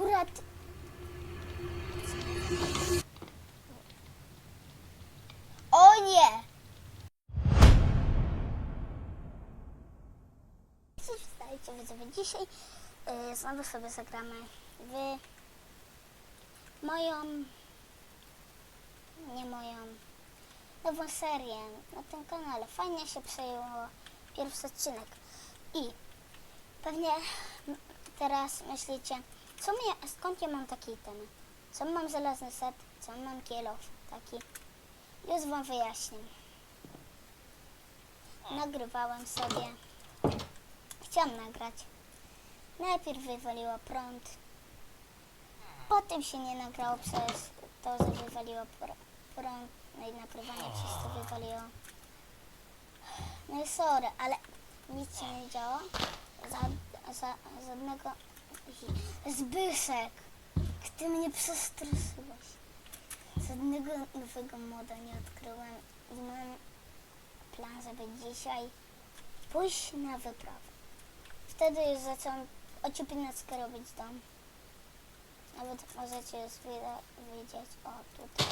Akurat... O nie! Cześć, witajcie widzowie. Dzisiaj y, znowu sobie zagramy w moją, nie moją, nową serię na tym kanale. Fajnie się przejęło pierwszy odcinek. I pewnie teraz myślicie, co mnie, skąd ja mam takie itemy? Co mam żelazny set, co mam kielow taki. Już wam wyjaśnię. Nagrywałem sobie. Chciałam nagrać. Najpierw wywaliło prąd. Potem się nie nagrało przez to, że wywaliło pr- prąd. No i nagrywanie przez to wywaliło. No i sorry, ale nic się nie działo. Za, za, żadnego... Zbyszek! Ty mnie przestraszyłeś. Żadnego nowego moda nie odkryłem i mam plan, żeby dzisiaj pójść na wyprawę. Wtedy już zacząłem ociupinackę robić dom. Nawet możecie już widzieć, o tutaj.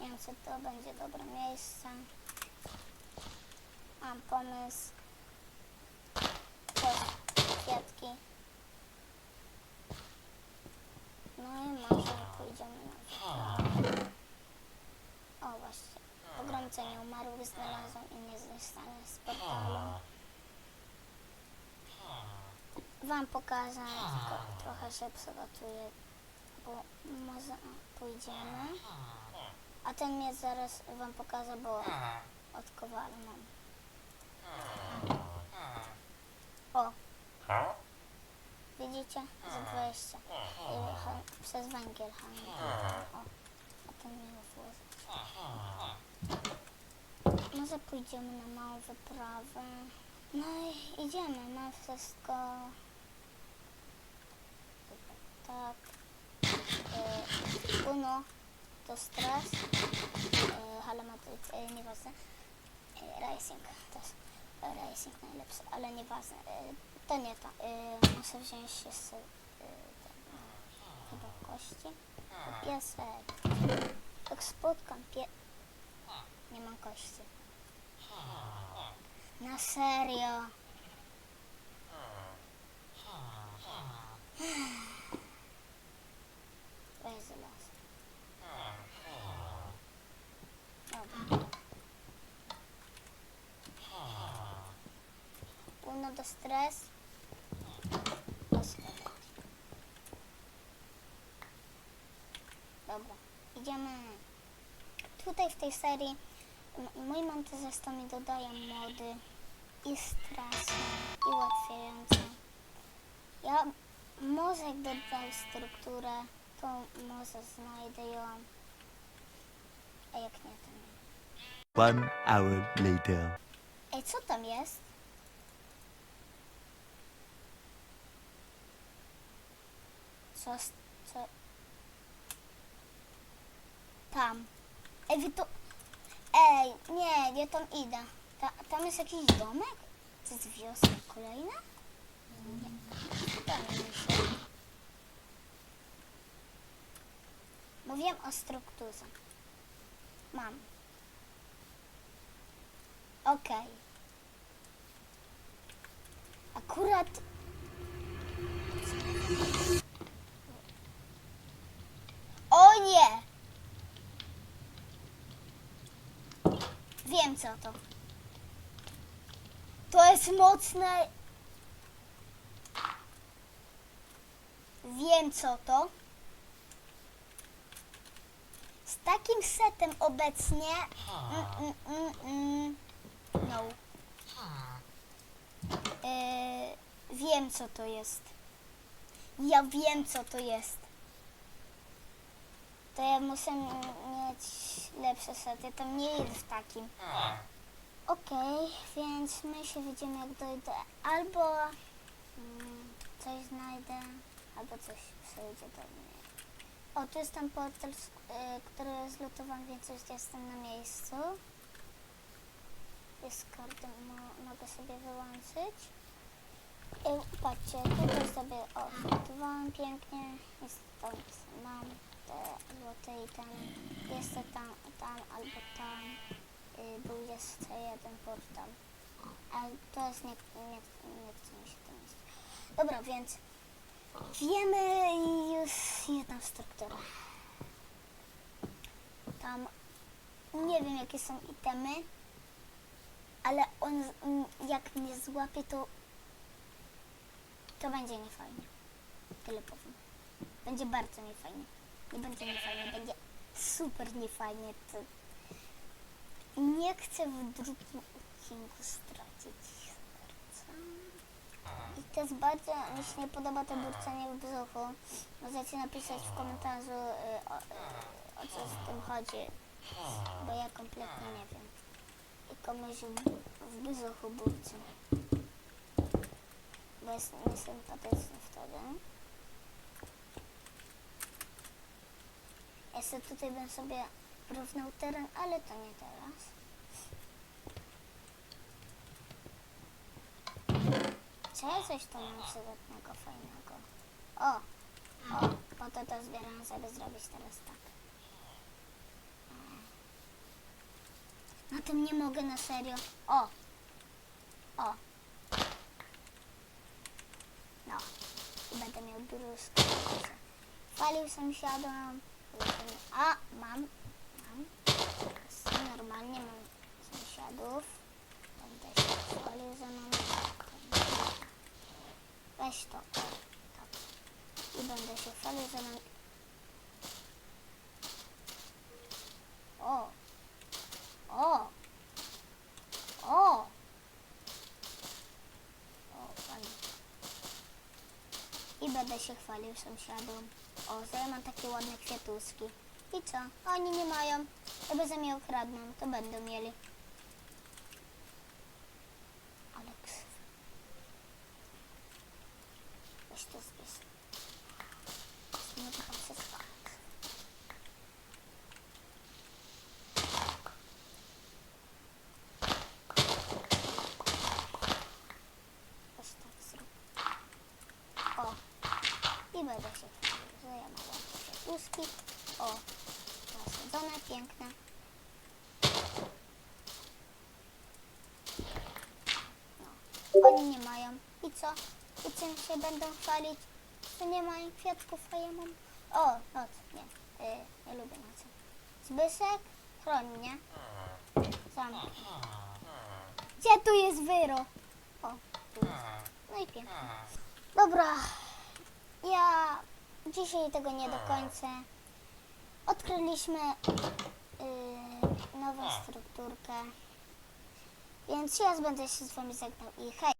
Nie wiem, co to będzie dobre miejsce. Mam pomysł. Też kwiatki. No i może pójdziemy na wyprawę. O właśnie. Pogromcenie umarłych znalazłem i nie zniszczone z portalu. Wam pokażę, tylko trochę się przygotuję, bo może pójdziemy. A ten miecz zaraz wam pokażę, bo od kowala mam. O, widzicie? Za 20. I ha- przez węgiel handel. O, a ten nie włożyć. Może pójdziemy na małą wyprawę. No i idziemy, mam wszystko. Tak. E, uno to stres. E, Halamatryc, e, nieważne. E, racing też. E, racing najlepszy, ale nieważne. To nie to. Muszę wziąć jeszcze ten, chyba kości. Piesek. Jak spotkam pie... Nie mam kości. Na serio. Weź las. Dobra. Uno do stres. Do stres. Dobra, idziemy. Tutaj w tej serii mój montażysta mi dodaje mody i straszne, i ułatwiające. Ja może jak dodaj strukturę, to może znajdę ją, a jak nie, to nie. One hour later. Ej, co tam jest? Co, co? Tam. Ej, wy to... Ej, nie, ja tam idę. Ta, tam jest jakiś domek? To jest wioska kolejna? Nie. Mówiłem o strukturze. Mam. Okej. Akurat. O nie! Wiem co to. To jest mocne. Wiem co to. Z takim setem obecnie. Mm, mm, mm, mm, no. Yy, wiem co to jest. Ja wiem co to jest. To ja muszę mieć lepsze sety. To nie jest w takim. Okej, więc my się widzimy jak dojdę. Albo mm, coś znajdę, albo coś przyjdzie do mnie. O, tu jest ten portal, y, który zlutowałam, więc już jestem na miejscu. Kartę, mo, mogę sobie wyłączyć. I patrzcie, tutaj sobie, o, tu Zbudowałem pięknie. Jest to mam te złote i tam. Jest tam, tam albo tam. Y, był jeszcze jeden portal. Ale to jest nie, nie, nie chce mi się. Dobra, więc wiemy już jedną strukturę. Tam nie wiem jakie są itemy, ale on jak mnie złapie to to będzie niefajnie. Tyle powiem. Będzie bardzo niefajnie. Nie będzie niefajnie, będzie super niefajnie. Nie chcę w drugim odcinku stracić serca. I jest bardzo, mi się nie podoba to burczenie w brzuchu. Możecie napisać w komentarzu y, o, y, o co z tym chodzi, bo ja kompletnie nie wiem. I komuś w, w brzuchu burczy bo jest niesympatyczny wtedy. Jeszcze tutaj bym sobie równał teren, ale to nie teraz. Czy ja coś tu mam przydatnego, fajnego? O! O! Po to to zbieram, żeby zrobić teraz tak. Na tym nie mogę na serio. O! O! No. Będę miał bruskę. Falił sąsiadom. A, mam. Mam. Normalnie mam sąsiadów. Będę się chwalił za nami. Weź to. Tak. I będę się chwalił za nami. O. O. O. O, fajnie i będę się chwalił sąsiadom. O, że ja mam takie ładne kwiatuszki. I co? Oni nie mają. Chyba za mnie ukradną, to będą mieli. Aleks. Weź to. Weź tak zrób. O. I będę się chwalił, że ja mam ładne kwiatuszki. O. Nasadzone, piękne. No. Oni nie mają. I co? I czym się będą chwalić, że nie mają kwiatków, a ja mam... O, noc. Nie. Y, nie lubię nocy. Zbyszek, chroń mnie. Zamknij. Gdzie tu jest wyro? O, tu jest. No i pięknie. Dobra, ja dzisiaj tego nie dokończę. Odkryliśmy yy, nową strukturkę, więc ja będę się z wami żegnał i hej!